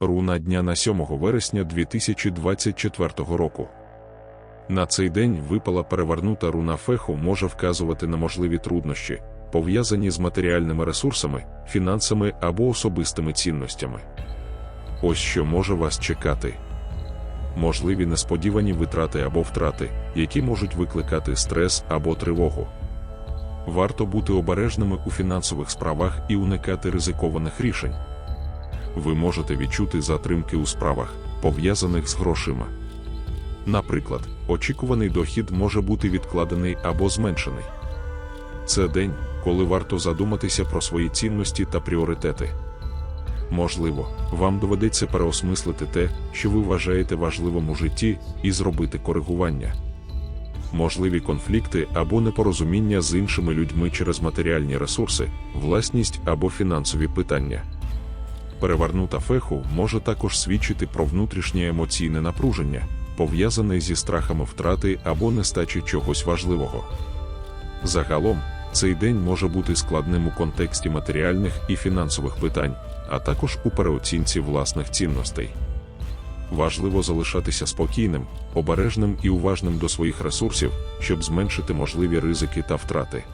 Руна дня на 7 вересня 2024 року. На цей день випала перевернута руна феху може вказувати на можливі труднощі, пов'язані з матеріальними ресурсами, фінансами або особистими цінностями. Ось що може вас чекати. Можливі несподівані витрати або втрати, які можуть викликати стрес або тривогу. Варто бути обережними у фінансових справах і уникати ризикованих рішень. Ви можете відчути затримки у справах, пов'язаних з грошима. Наприклад, очікуваний дохід може бути відкладений або зменшений. Це день, коли варто задуматися про свої цінності та пріоритети. Можливо, вам доведеться переосмислити те, що ви вважаєте важливим у житті, і зробити коригування. Можливі конфлікти або непорозуміння з іншими людьми через матеріальні ресурси, власність або фінансові питання. Перевернута феху може також свідчити про внутрішнє емоційне напруження, пов'язане зі страхами втрати або нестачі чогось важливого. Загалом, цей день може бути складним у контексті матеріальних і фінансових питань, а також у переоцінці власних цінностей. Важливо залишатися спокійним, обережним і уважним до своїх ресурсів, щоб зменшити можливі ризики та втрати.